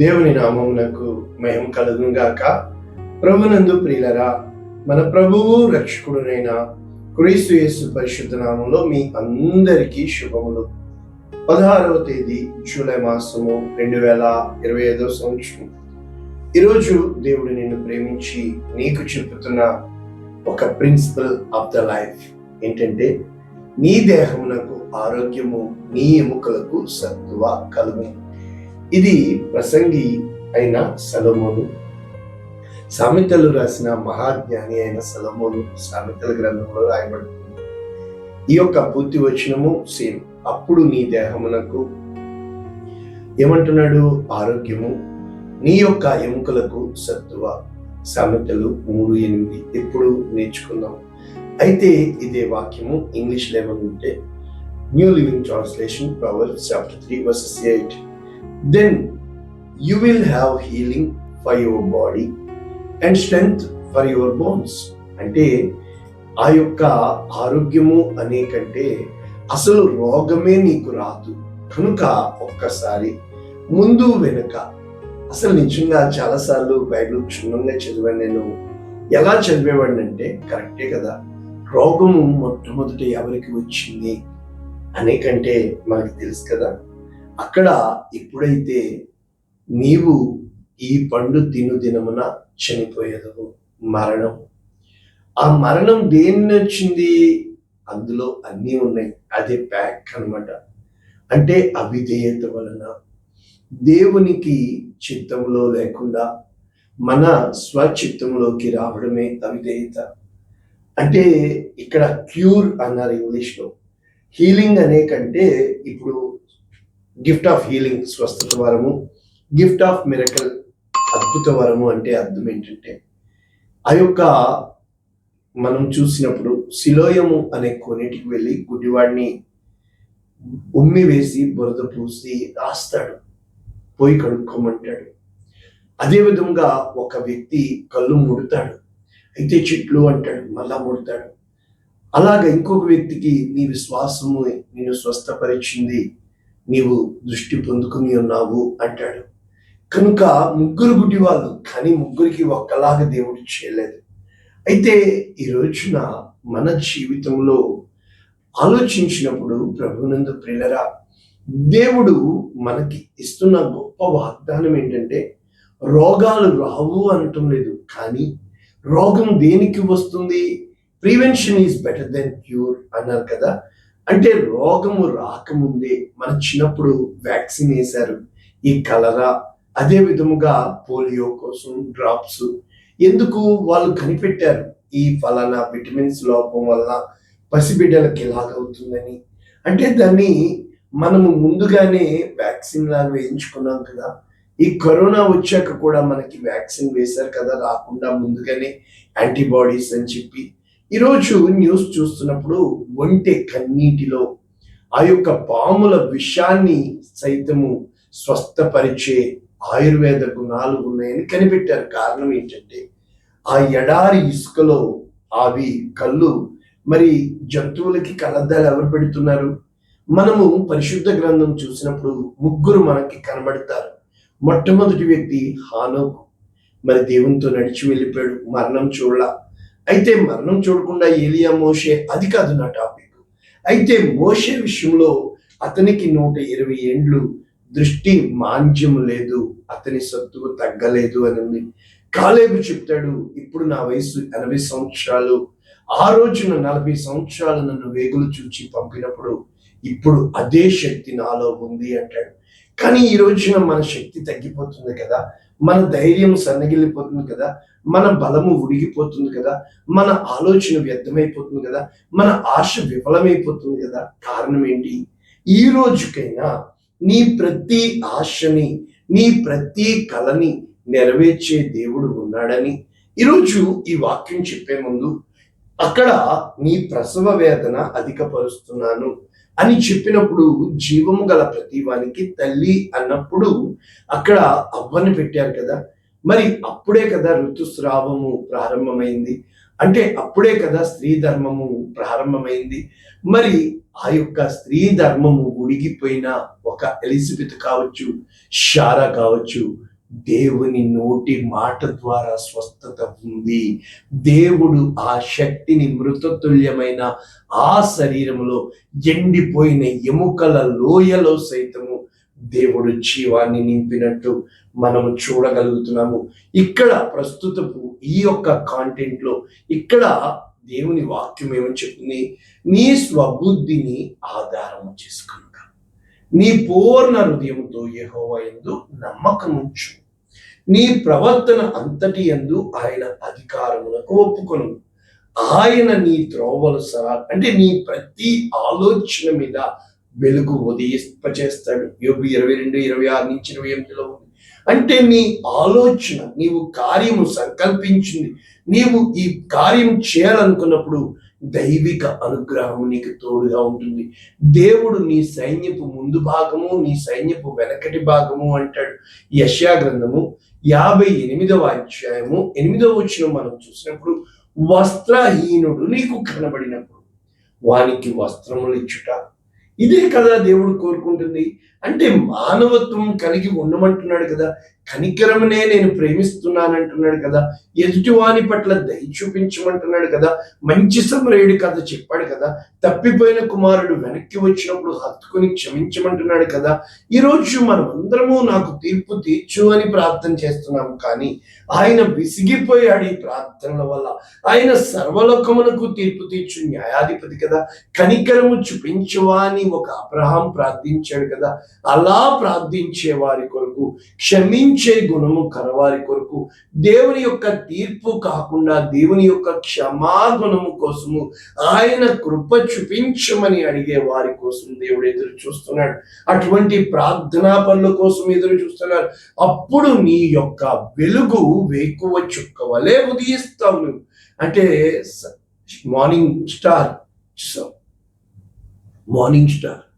దేవుని నామమునకు మహిమ కలుగును గాక ప్రభునందు ప్రియులరా మన ప్రభువు రక్షకుడునైన క్రీస్తు యేసు పరిశుద్ధ నామంలో మీ అందరికీ శుభములు. పదహారవ తేదీ జూలై మాసము రెండు వేల ఇరవై ఐదవ సంవత్సరం. ఈరోజు దేవుడు నిన్ను ప్రేమించి నీకు చెబుతున్న ఒక ప్రిన్సిపల్ ఆఫ్ ద లైఫ్ ఏంటంటే నీ దేహమునకు ఆరోగ్యము నీ ఎముకలకు సత్తువ కలుగు ఇది ప్రసంగి అయిన సలమోను. సామెతలు రాసిన మహాజ్ఞాని అయిన సలమోను సామెతల గ్రంథంలో రాయబడుతుంది. ఈ యొక్క పూర్తి వచనము సేమ్. అప్పుడు నీ దేహమునకు ఏమంటున్నాడు? ఆరోగ్యము. నీ యొక్క ఎముకలకు సత్తువ. సామెతలు మూడు ఎనిమిది. ఎప్పుడు నేర్చుకుందాం. అయితే ఇదే వాక్యము ఇంగ్లీష్లో లెవెల్ ఉంటే new living translation power chapter three verses eight. Then you will have healing for your body and strength for your bones అంటే ఆ యొక్క ఆరోగ్యము అనే కంటే అసలు రోగమే నీకు రాదు. కనుక ఒక్కసారి ముందు వెనుక. అసలు నిజంగా చాలాసార్లు బైబిల్ క్షుణ్ణంగా చదివాను నేను. ఎలా చదివేవాడిని అంటే కరెక్టే కదా. రోగము మొట్టమొదట ఎవరికి వచ్చింది? అనే కంటే మనకు తెలుసు కదా. అక్కడ ఎప్పుడైతే నీవు ఈ పండు తిను దినమున చనిపోయేదవు మరణం. ఆ మరణం దేన్ని వచ్చింది అందులో అన్నీ ఉన్నాయి. అదే ప్యాక్ అన్నమాట. అంటే అవిధేయత వలన. దేవునికి చిత్తంలో లేకుండా మన స్వచిత్తంలోకి రావడమే అవిధేయత. అంటే ఇక్కడ క్యూర్ అన్నారు ఇంగ్లీష్లో. హీలింగ్ అనే కంటే ఇప్పుడు గిఫ్ట్ ఆఫ్ హీలింగ్ స్వస్థత వరము. గిఫ్ట్ ఆఫ్ మిరకల్ అద్భుత వరము అంటే అర్థం ఏంటంటే ఆ యొక్క మనం చూసినప్పుడు శిలోయము అనే కొన్నిటికి వెళ్ళి గుడ్డివాడిని ఉమ్మి వేసి బురద పూసి రాస్తాడు. పోయి కడుక్కోమంటాడు. అదే విధంగా ఒక వ్యక్తి కళ్ళు ముడతాడు. అయితే చెట్లు అంటాడు మళ్ళా ముడతాడు. అలాగ ఇంకొక వ్యక్తికి నీ విశ్వాసము నేను స్వస్థపరిచింది. నీవు దృష్టి పొందుకుని ఉన్నావు అంటాడు. కనుక ముగ్గురు గుడ్డి వాళ్ళు కానీ ముగ్గురికి ఒక్కలాగా దేవుడు చేయలేదు. అయితే ఈ రోజున మన జీవితంలో ఆలోచించినప్పుడు ప్రభునందు ప్రియులరా దేవుడు మనకి ఇస్తున్న గొప్ప వాగ్దానం ఏంటంటే రోగాలు రావు అనటం లేదు కానీ రోగం దేనికి వస్తుంది? Prevention is better than cure అన్నారు కదా. అంటే రోగము రాకముందే మన చిన్నప్పుడు వ్యాక్సిన్ వేశారు. ఈ కలరా అదే విధముగా పోలియో కోసం డ్రాప్స్. ఎందుకు వాళ్ళు కనిపెట్టారు? ఈ ఫలానా విటమిన్స్ లోపం వల్ల పసిబిడ్డలకి ఇలాగవుతుందని అంటే దాన్ని మనము ముందుగానే వ్యాక్సిన్ లాగా వేయించుకున్నాం కదా. ఈ కరోనా వచ్చాక కూడా మనకి వ్యాక్సిన్ వేశారు కదా రాకుండా ముందుగానే యాంటీబాడీస్ అని చెప్పి. ఈరోజు న్యూస్ చూస్తున్నప్పుడు ఒంటె కన్నీటిలో ఆ యొక్క పాముల విషాన్ని సైతము స్వస్థపరిచే ఆయుర్వేద గుణాలు ఉన్నాయని కనిపెట్టారు. కారణం ఏంటంటే ఆ ఎడారి ఇసుకలో అవి కళ్ళు మరి జంతువులకి కళ్ళద్దాలు ఎవరు పెడుతున్నారు? మనము పరిశుద్ధ గ్రంథం చూసినప్పుడు ముగ్గురు మనకి కనబడతారు. మొట్టమొదటి వ్యక్తి హానోకు. మరి దేవునితో నడిచి వెళ్ళిపోయాడు. మరణం చూడాల. అయితే మరణం చూడకుండా ఏలియా మోషే అది కాదు నా టాపిక్. అయితే మోషే విషయంలో అతనికి నూట ఇరవై ఏండ్లు దృష్టి మాంద్యం లేదు అతని సత్తువు తగ్గలేదు అని ఉంది. కాలేబు చెప్తాడు ఇప్పుడు నా వయసు ఎనభై సంవత్సరాలు. ఆ రోజున నలభై సంవత్సరాలు నన్ను వేగులు చూచి పంపినప్పుడు ఇప్పుడు అదే శక్తి నాలో ఉంది అంటాడు. కానీ ఈ రోజున మన శక్తి తగ్గిపోతుంది కదా. మన ధైర్యం సన్నగిల్లిపోతుంది కదా మన బలము ఉడిగిపోతుంది కదా మన ఆలోచన వ్యర్థమైపోతుంది కదా మన ఆశ విఫలమైపోతుంది కదా. కారణం ఏంటి? ఈ రోజుకైనా నీ ప్రతి ఆశని నీ ప్రతి కళని నెరవేర్చే దేవుడు ఉన్నాడని ఈరోజు ఈ వాక్యం చెప్పే ముందు అక్కడ నీ ప్రసవ వేదన అధికపరుస్తున్నాను. అని చెప్పినప్పుడు జీవము గల ప్రతి వానికి తల్లి అన్నప్పుడు అక్కడ అవ్వని పెట్టారు కదా. మరి అప్పుడే కదా ఋతుస్రావము ప్రారంభమైంది. అంటే అప్పుడే కదా స్త్రీ ధర్మము ప్రారంభమైంది. మరి ఆ యొక్క స్త్రీ ధర్మము ఉడిగిపోయిన ఒక ఎలిజబెత్ కావచ్చు షారా కావచ్చు దేవుని నోటి మాట ద్వారా స్వస్థత ఉంది. దేవుడు ఆ శక్తిని మృతతుల్యమైన ఆ శరీరంలో ఎండిపోయిన ఎముకల లోయలో సైతము దేవుడు జీవాన్ని నింపినట్టు మనం చూడగలుగుతున్నాము. ఇక్కడ ప్రస్తుతపు ఈ యొక్క కాంటెంట్లో ఇక్కడ దేవుని వాక్యం ఏమని చెప్తుంది? నీ స్వబుద్ధిని ఆధారం చేసుకునుక నీ పూర్ణ హృదయంతో యెహోవా ఎందు నమ్మకం నీ ప్రవర్తన అంతటి యందు ఆయన అధికారములకు ఒప్పుకొను. ఆయన నీ త్రోవలు సరా అంటే నీ ప్రతి ఆలోచన మీద వెలుగు ఉదయింపచేస్తాడు. యోగు ఇరవై రెండు ఇరవై ఆరు నుంచి ఇరవై ఎనిమిదిలో ఉంది. అంటే నీ ఆలోచన నీవు కార్యము సంకల్పించింది నీవు ఈ కార్యం చేయాలనుకున్నప్పుడు దైవిక అనుగ్రహం నీకు తోడుగా ఉంటుంది. దేవుడు నీ సైన్యపు ముందు భాగము నీ సైన్యపు వెనకటి భాగము అంటాడు. యశ్యా గ్రంథము యాభై ఎనిమిదవ అధ్యాయము ఎనిమిదవ వచ్చిన మనం చూసినప్పుడు వస్త్రహీనుడు నీకు కనబడినప్పుడు వానికి వస్త్రములు ఇచ్చుట. ఇదే కదా దేవుడు కోరుకుంటుంది. అంటే మానవత్వం కలిగి ఉండమంటున్నాడు కదా. కనికరమనే నేను ప్రేమిస్తున్నాను అంటున్నాడు కదా. ఎదుటివాని పట్ల దయ చూపించమంటున్నాడు కదా. మంచి సమరయుడి కథ చెప్పాడు కదా. తప్పిపోయిన కుమారుడు వెనక్కి వచ్చినప్పుడు హత్తుకుని క్షమించమంటున్నాడు కదా. ఈరోజు మనం అందరము నాకు తీర్పు తీర్చు అని ప్రార్థన చేస్తున్నాము కానీ ఆయన విసిగిపోయాడు ఈ ప్రార్థనల వల్ల. ఆయన సర్వలోకమునకు తీర్పు తీర్చు న్యాయాధిపతి కదా. కనికరము చూపించువా అని ఒక అబ్రహాం ప్రార్థించాడు కదా. అలా ప్రార్థించే వారి కొరకు క్షమించే గుణము కలవారి కొరకు దేవుని యొక్క తీర్పు కాకుండా దేవుని యొక్క క్షమాగుణము కోసము ఆయన కృప చూపించమని అడిగే వారి కోసం దేవుడు ఎదురు చూస్తున్నాడు. అటువంటి ప్రార్థనా పనుల కోసం ఎదురు చూస్తున్నాడు. అప్పుడు నీ యొక్క వెలుగు వేకువ చుక్క వలె ఉదయిస్తావు నువ్వు. అంటే మార్నింగ్ స్టార్ మార్నింగ్ స్టార్.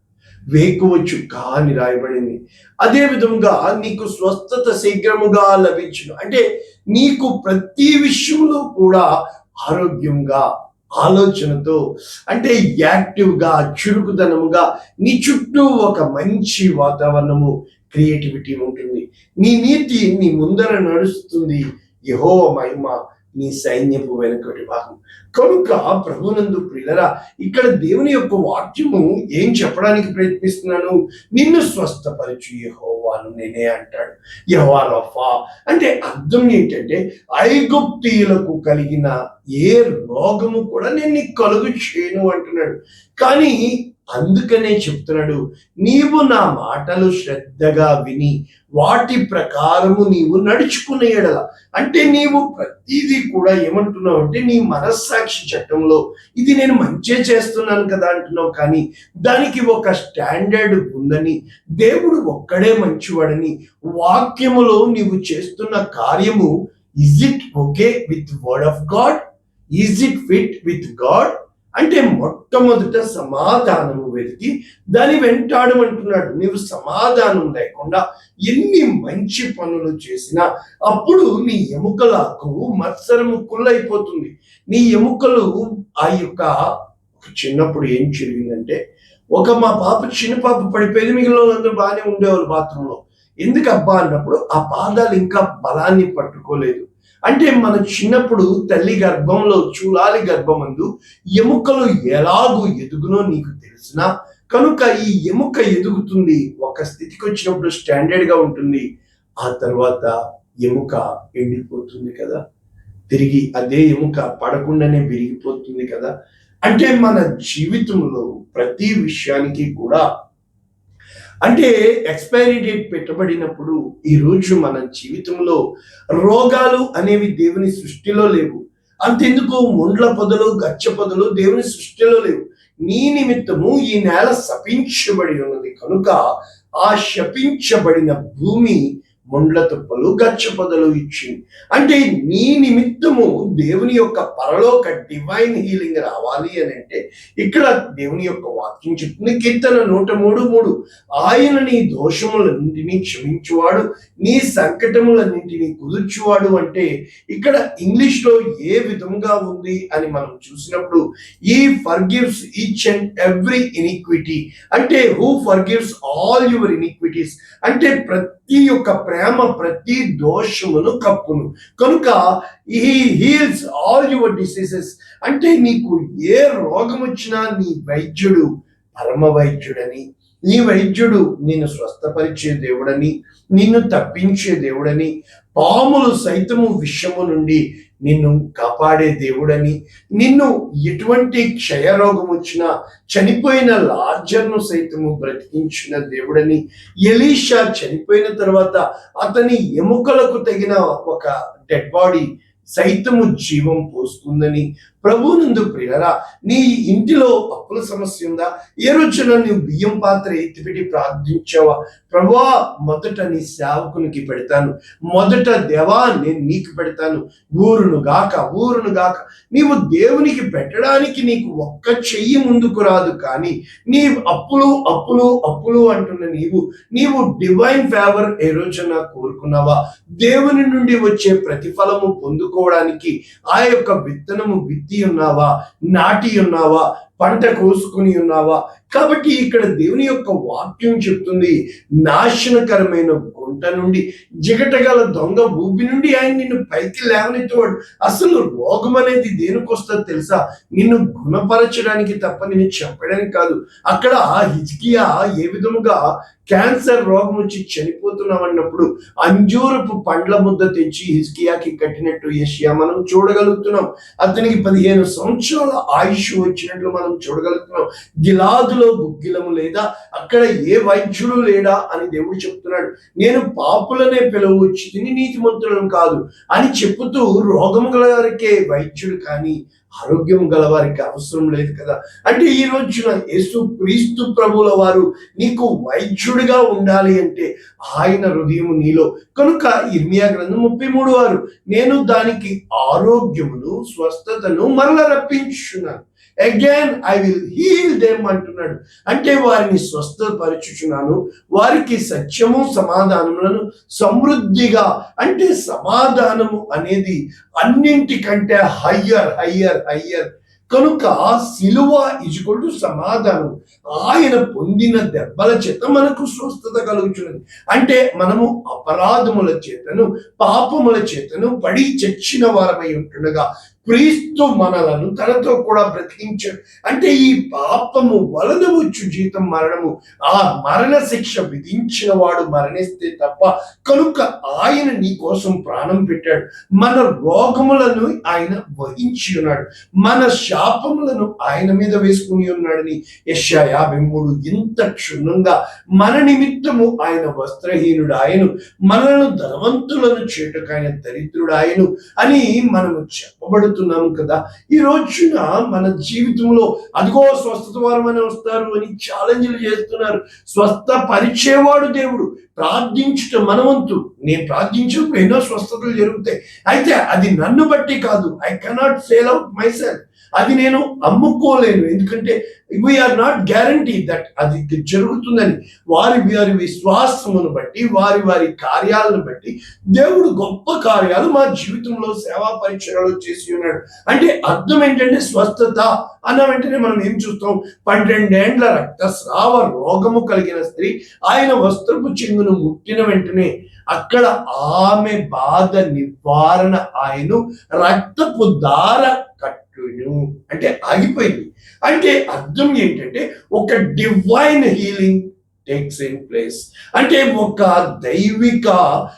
వేకువచ్చు చుక్క అని రాయబడింది. అదే విధంగా నీకు స్వస్థత శీఘ్రముగా లభించును. అంటే నీకు ప్రతి విషయంలో కూడా ఆరోగ్యంగా ఆలోచనతో అంటే యాక్టివ్గా చురుకుదనముగా నీ చుట్టూ ఒక మంచి వాతావరణము క్రియేటివిటీ ఉంటుంది. నీ నీతి నీ ముందర నడుస్తుంది. యహో మహిమ నీ సైన్యపు వెనుకటి భాగం. కనుక ప్రభునందు ప్రియులరా ఇక్కడ దేవుని యొక్క వాక్యము ఏం చెప్పడానికి ప్రయత్నిస్తున్నాను? నిన్ను స్వస్థపరచు యహోవాను నేనే అంటాడు. యహోవా రఫా. అంటే అర్థం ఏంటంటే ఐగుప్తీయులకు కలిగిన ఏ రోగము కూడా నేను నీకు కలుగు చేయను అంటున్నాడు. కానీ అందుకనే చెప్తున్నాడు నీవు నా మాటలు శ్రద్ధగా విని వాటి ప్రకారము నీవు నడుచుకునే ఎడల. అంటే నీవు ప్రతిదీ కూడా ఏమంటున్నావు అంటే నీ మనస్సాక్షి చట్టంలో ఇది నేను మంచే చేస్తున్నాను కదా అంటున్నావు. కానీ దానికి ఒక స్టాండర్డ్ ఉందని దేవుడు ఒక్కడే మంచివాడని వాక్యములో నీవు చేస్తున్న కార్యము is it okay with word of God? Is it fit with God? అంటే మొట్టమొదట సమాధానము వెతికి దాని వెంటాడమంటున్నాడు. నీవు సమాధానం లేకుండా ఎన్ని మంచి పనులు చేసినా అప్పుడు నీ ఎముకలకు మత్సరము కుళ్ళైపోతుంది. నీ ఎముకలు ఆ యొక్క చిన్నప్పుడు ఏం జరిగిందంటే ఒక మా పాప చిన్న పాప పడిపోయింది. మిగిలిన వాళ్ళందరూ బాగానే ఉండేవాళ్ళు బాత్రూంలో. ఎందుకు అబ్బా అన్నప్పుడు ఆ పాదాలు ఇంకా బలాన్ని పట్టుకోలేదు. అంటే మన చిన్నప్పుడు తల్లి గర్భంలో చూలాలి గర్భమందు ఎముకలు ఎలాగూ ఎదుగునో నీకు తెలిసినా కనుక ఈ ఎముక ఎదుగుతుంది ఒక స్థితికి వచ్చినప్పుడు స్టాండర్డ్గా ఉంటుంది. ఆ తర్వాత ఎముక ఎండిపోతుంది కదా. తిరిగి అదే ఎముక పడకుండానే విరిగిపోతుంది కదా. అంటే మన జీవితంలో ప్రతి విషయానికి కూడా అంటే ఎక్స్పైరీ డేట్ పెట్టబడినప్పుడు ఈ రోజు మన జీవితంలో రోగాలు అనేవి దేవుని సృష్టిలో లేవు. అంతెందుకు ముండ్ల పొదలు గచ్చ పొదలు దేవుని సృష్టిలో లేవు. నీ నిమిత్తము ఈ నేల శపించబడి ఉన్నది. కనుక ఆ శపించబడిన భూమి ముండ్ల తుప్పలు గచ్చ పొదలు ఇచ్చి అంటే నీ నిమిత్తము దేవుని యొక్క పరలోక డివైన్ హీలింగ్ రావాలి అని అంటే ఇక్కడ దేవుని యొక్క వాక్యం చెప్తుంది కీర్తన నూట మూడు మూడు ఆయన నీ దోషములన్నింటినీ క్షమించువాడు నీ సంకటములన్నింటినీ కుదుర్చువాడు అంటే ఇక్కడ ఇంగ్లీష్లో ఏ విధంగా ఉంది అని మనం చూసినప్పుడు ఈ forgives each and every iniquity అంటే who forgives all your iniquities అంటే ప్రతి ఒక్క ప్రేమ ప్రతి దోషమును కప్పును. కనుక ఈ హీల్స్ ఆల్ యువర్ డిసీజెస్ అంటే నీకు ఏ రోగం వచ్చినా నీ వైద్యుడు పరమ వైద్యుడని. నీ వైద్యుడు నిన్ను స్వస్థపరిచే దేవుడని నిన్ను తప్పించే దేవుడని పాములు సైతము విషము నుండి నిన్ను కాపాడే దేవుడని నిన్ను ఎటువంటి క్షయరోగం వచ్చినా చనిపోయిన లార్జర్ను సైతము బ్రతికించిన దేవుడని ఎలీషా చనిపోయిన తర్వాత అతని ఎముకలకు తగిన ఒక డెడ్ బాడీ సైతము జీవం పోస్తుందని ప్రభునందు ప్రియరా నీ ఇంటిలో అప్పుల సమస్య ఉందా? ఏ రోజున నువ్వు బియ్యం పాత్ర ఎత్తిపెట్టి ప్రార్థించావా? ప్రభువా మొదట నీ సేవకునికి పెడతాను. మొదట దేవా నేను నీకు పెడతాను. ఊరును గాక ఊరును గాక. నీవు దేవునికి పెట్టడానికి నీకు ఒక్క చెయ్యి ముందుకు రాదు కానీ నీ అప్పులు అప్పులు అప్పులు అంటున్న నీవు నీవు డివైన్ ఫేవర్ ఏ రోజున కోరుకున్నావా? దేవుని నుండి వచ్చే ప్రతిఫలము పొందుకోవడానికి ఆ యొక్క విత్తనము విత్తి ఉన్నావా? నాటి ఉన్నావా? పంట కోసుకుని ఉన్నావా? కాబట్టి ఇక్కడ దేవుని యొక్క వాక్యం చెప్తుంది నాశనకరమైన గుంట నుండి జిగటగల దొంగ భూమి నుండి ఆయన నిన్ను పైకి లేవనెత్తవాడు. అసలు రోగం అనేది దేనికొస్తుందో తెలుసా? నిన్ను గుణపరచడానికి తప్ప నిన్ను చెప్పడానికి కాదు. అక్కడ హిజ్కియా ఏ విధముగా క్యాన్సర్ రోగం వచ్చి చనిపోతున్నాం అన్నప్పుడు అంజూరపు పండ్ల ముద్ద తెచ్చి హిజ్కియాకి కట్టినట్టు యష్యా మనం చూడగలుగుతున్నాం. అతనికి పదిహేను సంవత్సరాల ఆయుష్ వచ్చినట్లు మనం చూడగలుగుతున్నాం. గిలాదులో గుగ్గిలము లేదా అక్కడ ఏ వైద్యుడు లేడా అని దేవుడు చెప్తున్నాడు. నేను పాపులనే పిలవచ్చు తిని నీతిమంతులను కాదు అని చెప్పుతూ రోగం గలవారికే వైద్యుడు కానీ ఆరోగ్యం గలవారికి అవసరం లేదు కదా. అంటే ఈ రోజున యేసు క్రీస్తు ప్రభుల వారు నీకు వైద్యుడిగా ఉండాలి అంటే ఆయన హృదయం నీలో. కనుక ఇర్మియా గ్రంథం ముప్పై మూడు వారు నేను దానికి ఆరోగ్యమును స్వస్థతను మరల రప్పించున్నాను again I will heal them అంటున్నాడు. అంటే వారిని స్వస్థపరచుచున్నాను వారికి సత్యము సమాధానములను సమృద్ధిగా అంటే సమాధానము అనేది అన్నింటికంటే హయ్యర్ హయ్యర్ హయ్యర్ కనుక సిలువ ఇజుకొట్టు సమాధానం. ఆయన పొందిన దెబ్బల చేత మనకు స్వస్థత కలుగుతున్నది అంటే మనము అపరాధముల చేతను పాపముల చేతను పడి చచ్చిన వారమై ఉంటుండగా క్రీస్తు మనలను తనతో కూడా బ్రతికించాడు. అంటే ఈ పాపము వలన వచ్చు జీతం మరణము ఆ మరణ శిక్ష విధించిన వాడు మరణిస్తే తప్ప కనుక ఆయన నీ కోసం ప్రాణం పెట్టాడు. మన రోగములను ఆయన వహించి ఉన్నాడు. మన శాపములను ఆయన మీద వేసుకుని ఉన్నాడని యశ యాభై మూడు ఇంత క్షుణ్ణంగా మన నిమిత్తము ఆయన వస్త్రహీనుడు ఆయన మనలను ధనవంతులను చేటుకాయన ఆయన దరిద్రుడు ఆయను అని మనము చెప్పబడుతున్నాము కదా. ఈ రోజున మన జీవితంలో అదిగో స్వస్థత వారమని వస్తారు అని ఛాలెంజ్లు చేస్తున్నారు. స్వస్థ పరిచేవాడు దేవుడు. ప్రార్థించుట మనవంతు. నేను ప్రార్థించినప్పుడు ఎన్నో స్వస్థతలు జరుగుతాయి. అయితే అది నన్ను బట్టి కాదు. I cannot sell out myself అది నేను అమ్ముకోలేను. ఎందుకంటే వీఆర్ నాట్ గ్యారంటీ దట్ అది జరుగుతుందని. వారి వారి విశ్వాసమును బట్టి వారి వారి కార్యాలను బట్టి దేవుడు గొప్ప కార్యాలు మా జీవితంలో సేవా పరిచయాలు చేసి ఉన్నాడు. అంటే అర్థం ఏంటంటే స్వస్థత అన్న వెంటనే మనం ఏం చూస్తాం? పన్నెండేండ్ల రక్తస్రావ రోగము కలిగిన స్త్రీ ఆయన వస్త్రపు చెంగును ముట్టిన వెంటనే అక్కడ ఆమె బాధ నివారణ ఆయన రక్తపు దార కట్టును అంటే ఆగిపోయింది. అంటే అర్థం ఏంటంటే ఒక divine healing takes in place అంటే ఒక దైవిక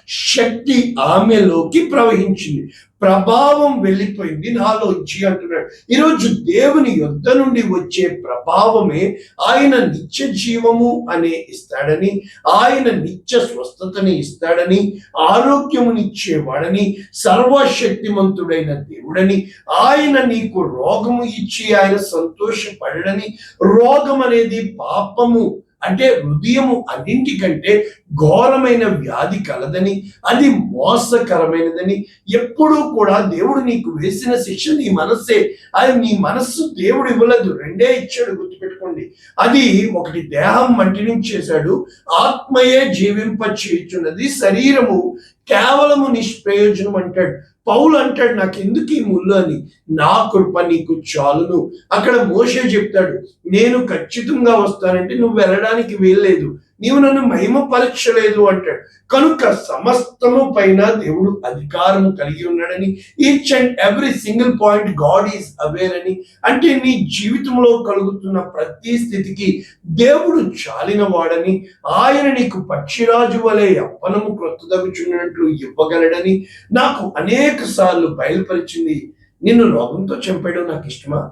శక్తి ఆమెలోకి ప్రవహించింది. ప్రభావం వెళ్ళిపోయింది. నాలోంచి అంటున్నాడు. ఈరోజు దేవుని యుద్ధ నుండి వచ్చే ప్రభావమే ఆయన నిత్య జీవము అనే ఇస్తాడని ఆయన నిత్య స్వస్థతని ఇస్తాడని ఆరోగ్యమునిచ్చేవాడని సర్వశక్తిమంతుడైన దేవుడని ఆయన నీకు రోగము ఇచ్చి ఆయన సంతోషపడని రోగం అనేది పాపము అంటే హృదయము అన్నింటికంటే ఘోరమైన వ్యాధి కలదని అది మోసకరమైనదని ఎప్పుడూ కూడా దేవుడు నీకు వేసిన శిక్ష నీ మనస్సే. అది నీ మనస్సు దేవుడు ఇవ్వలేదు. రెండే ఇచ్చాడు గుర్తుపెట్టుకోండి. అది ఒకటి దేహం మంటి నుంచి చేశాడు. ఆత్మయే జీవింప చేయుచున్నది శరీరము. కేవలము నిష్ప్రయోజనం అంటాడు. పౌలు అంటాడు నాకు ఎందుకు ఈ ముళ్ళు అని? నా కృప నీకు చాలును. అక్కడ మోషే చెప్తాడు నేను ఖచ్చితంగా వస్తానంటే నువ్వు వెళ్ళడానికి వీల్లేదు. నీవు నన్ను మహిమపరచలేదు అంటాడు. కనుక సమస్తము పైన దేవుడు అధికారము కలిగి ఉన్నాడని each and every single point God is aware అని అంటే నీ జీవితంలో కలుగుతున్న ప్రతి స్థితికి దేవుడు చాలిన వాడని ఆయన నీకు పక్షిరాజు వలె అప్పనము క్రొత్తదగుచున్నట్లు ఇవ్వగలడని నాకు అనేక సార్లు బయలుపరిచింది. నిన్ను రోగంతో చంపేయడం నాకు ఇష్టమా?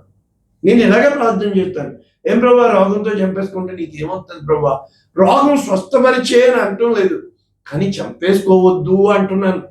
నేను ఇలాగే ప్రార్థన చేస్తాను. ఏం ప్రభా రోగంతో చంపేసుకుంటే నీకు ఏమవుతుంది ప్రభా? రోగం స్వస్థపరిచే అని అంటం లేదు. కానీ చంపేసుకోవద్దు అంటున్నాను.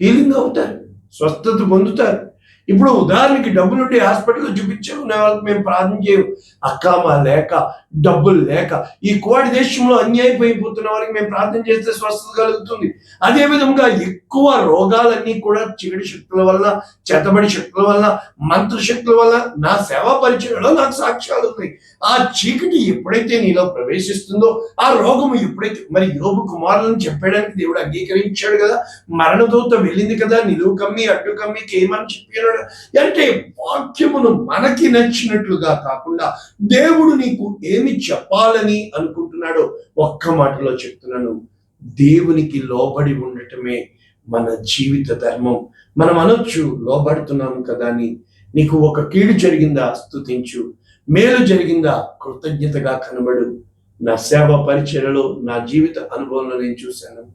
హీలింగ్ అవుతారు. స్వస్థత పొందుతారు. ఇప్పుడు ఉదాహరణకి డబ్బులు ఉండి హాస్పిటల్లో చూపించాము వాళ్ళకి మేము ప్రార్థన చేయము. అక్క లేక డబ్బులు లేక ఈ కోటి దేశంలో అన్యాయపోయిపోతున్న వారికి మేము ప్రార్థన చేస్తే స్వస్థత కలుగుతుంది. అదే విధంగా ఎక్కువ రోగాలన్నీ కూడా చీకటి శక్తుల వల్ల చేతబడి శక్తుల వల్ల మంత్రశక్తుల వల్ల నా సేవా పరిచయంలో నాకు సాక్ష్యాలు ఉన్నాయి. ఆ చీకటి ఎప్పుడైతే నీలో ప్రవేశిస్తుందో ఆ రోగము ఎప్పుడైతే మరి యోగు కుమారులను చెప్పడానికి దేవుడు అంగీకరించాడు కదా? మరణదూత వెళ్ళింది కదా నిలువు కమ్మి అడ్డు కమ్మి కేమని చెప్పినాడు అంటే వాక్యమును మనకి నచ్చినట్లుగా కాకుండా దేవుడు నీకు ఏమి చెప్పాలని అనుకుంటున్నాడో ఒక్క మాటలో చెప్తున్నాను. దేవునికి లోబడి ఉండటమే మన జీవిత ధర్మం. మనం అనొచ్చు లోబడుతున్నాం కదా అని. నీకు ఒక కీడు జరిగిందా? స్థుతించు మేలు జరిగిందా? కృతజ్ఞతగా కనబడు. నా సేవ పరిచయలో నా జీవిత అనుభవంలో నేను చూశాను.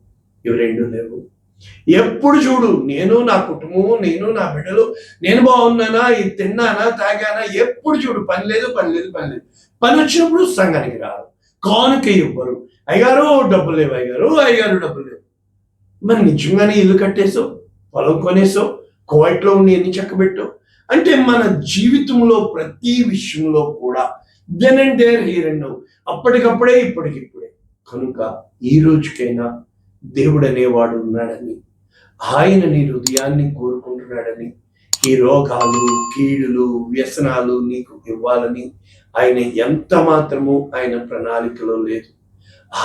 ఇవి రెండు లేవు. ఎప్పుడు చూడు నేను నా కుటుంబము నేను నా బిడ్డలు నేను బాగున్నానా ఇది తిన్నానా తాగానా ఎప్పుడు చూడు పని లేదు పని లేదు పని లేదు. పని వచ్చినప్పుడు సంఘానికి రారు. కానుక ఇవ్వరు. అయ్యారు డబ్బులు లేవు అయ్యారు అయ్యారు డబ్బులు లేవు. మరి నిజంగానే ఇల్లు కట్టేసో పొలం కొనేసో కోవైట్లో ఉండి ఎన్ని చక్కబెట్టో అంటే మన జీవితంలో ప్రతి విషయంలో కూడా దెన్ అండ్ దేర్ హీర్ అప్పటికప్పుడే ఇప్పటికిప్పుడే. కనుక ఈ రోజుకైనా దేవుడు అనేవాడు ఉన్నాడని ఆయన నీ హృదయాన్ని కోరుకుంటున్నాడని ఈ రోగాలు కీడులు వ్యసనాలు నీకు ఇవ్వాలని ఆయన ఎంత మాత్రము ఆయన ప్రణాళికలో లేదు.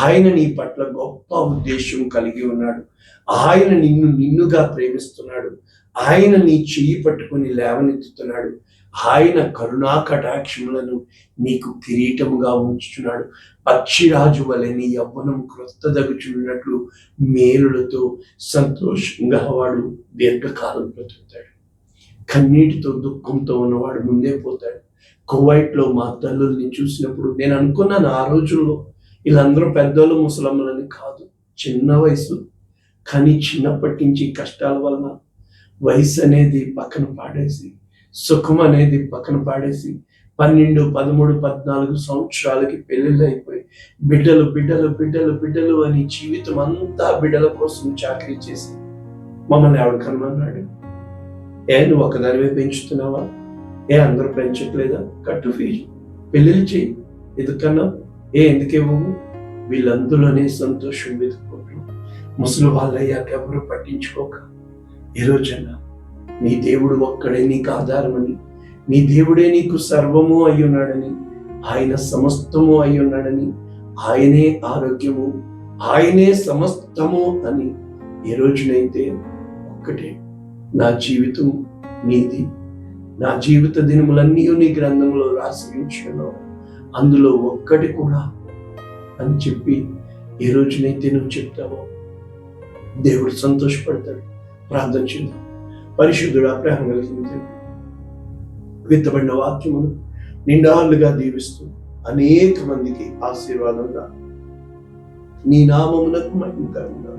ఆయన నీ పట్ల గొప్ప ఉద్దేశం కలిగి ఉన్నాడు. ఆయన నిన్ను నిన్నుగా ప్రేమిస్తున్నాడు. ఆయన నీ చెయ్యి పట్టుకొని లేవనెత్తుతున్నాడు. ఆయన కరుణా కటాక్షములను నీకు కిరీటముగా ఉంచుచున్నాడు. పక్షిరాజు వలె నీ యవ్వనం క్రొత్తదగుచున్నట్లు మేలులతో సంతోషంగా వాడు దీర్ఘకాలం బ్రతుకుతాడు. కన్నీటితో దుఃఖంతో ఉన్నవాడు ముందే పోతాడు. కువైట్లో మా తల్లుల్ని చూసినప్పుడు నేను అనుకున్నాను ఆ రోజుల్లో వీళ్ళందరూ పెద్దోళ్ళు ముసలమ్మలని కాదు చిన్న వయసు. కానీ చిన్నప్పటి నుంచి కష్టాల వలన వయసు అనేది పక్కన పాడేసి సుఖం అనేది పక్కన పాడేసి పన్నెండు పదమూడు పద్నాలుగు సంవత్సరాలకి పెళ్ళిళ్ళు అయిపోయి బిడ్డలు బిడ్డలు బిడ్డలు బిడ్డలు అని జీవితం అంతా బిడ్డల కోసం చాకరీ చేసి మమ్మల్ని ఆవిడ కనుమన్నాడు. ఏ నువ్వు ఒకదానివే పెంచుతున్నావా? ఏ అందరూ పెంచట్లేదా? కట్టు ఫీజు. పెళ్ళిళ్ళు చేయి ఎందుకన్నా? ఏ ఎందుకేమో వీళ్ళందులోనే సంతోషం వెతుక్కుంటున్నాం. ముసలి వాళ్ళు అయ్యాక ఎవరు పట్టించుకోక. ఈ రోజన్నా నీ దేవుడు ఒక్కడే నీకు ఆధారమని నీ దేవుడే నీకు సర్వము అయి ఉన్నాడని ఆయన సమస్తము అయి ఉన్నాడని ఆయనే ఆరోగ్యము ఆయనే సమస్తము అని ఏ రోజునైతే ఒక్కటే. నా జీవితం నీది. నా జీవిత దినములన్నీ నీ గ్రంథంలో రాసి ఉంచాను అందులో ఒక్కటి కూడా అని చెప్పి ఏ రోజునైతే నువ్వు చెప్తావో? దేవుడు సంతోషపడతాడు. ప్రార్థన చేద్దాం. పరిశుద్ధుడా ప్రేమ కలిగింది. విత్తబడిన వాక్యమును నిండాలుగా దీవిస్తూ అనేక మందికి ఆశీర్వాదంగా నీ నామమునకు మహిమకరంగా.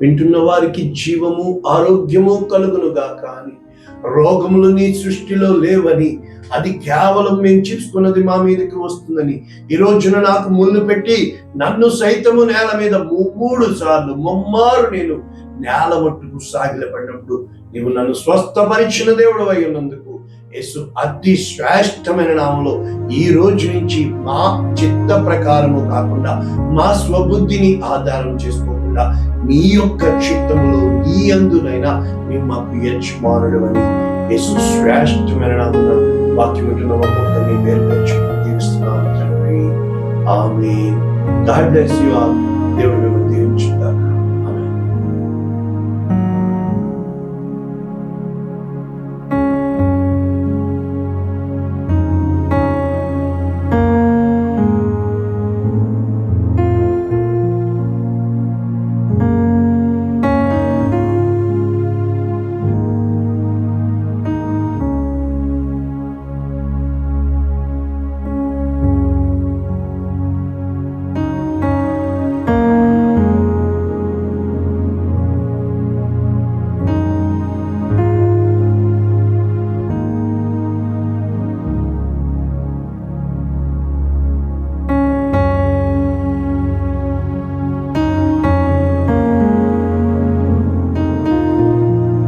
వింటున్న వారికి జీవము ఆరోగ్యము కలుగునుగా కానీ రోగములు నీ సృష్టిలో లేవని అది కేవలం మేము చెప్పుకున్నది మా మీదకి వస్తుందని ఈ రోజున నాకు ముళ్ళు పెట్టి నన్ను సైతము నేల మీద మూడు సార్లు ముమ్మారు నేను నేల మట్టుకు సాగిలపడినప్పుడు నీవు నన్ను స్వస్థపరిచిన దేవుడు అయి ఉన్నందుకు యేసు అతి శ్రేష్టమైన నామంలో ఈ రోజు నుంచి మా చిత్త ప్రకారము కాకుండా మా స్వబుద్ధిని ఆధారం చేసుకోకుండా నీ యొక్క చిత్తములో నీ అందునైనా మేము మాకు యజమానుడు అని యేసు శ్రేష్టమైన నామంలో వాక్యం వింటున్న ఒక్కొక్కరిని పేరు పెంచుకుని దీవిస్తున్నాను తండ్రి. ఆమె గాడ్ బ్లెస్ యు ఆల్. దేవుడు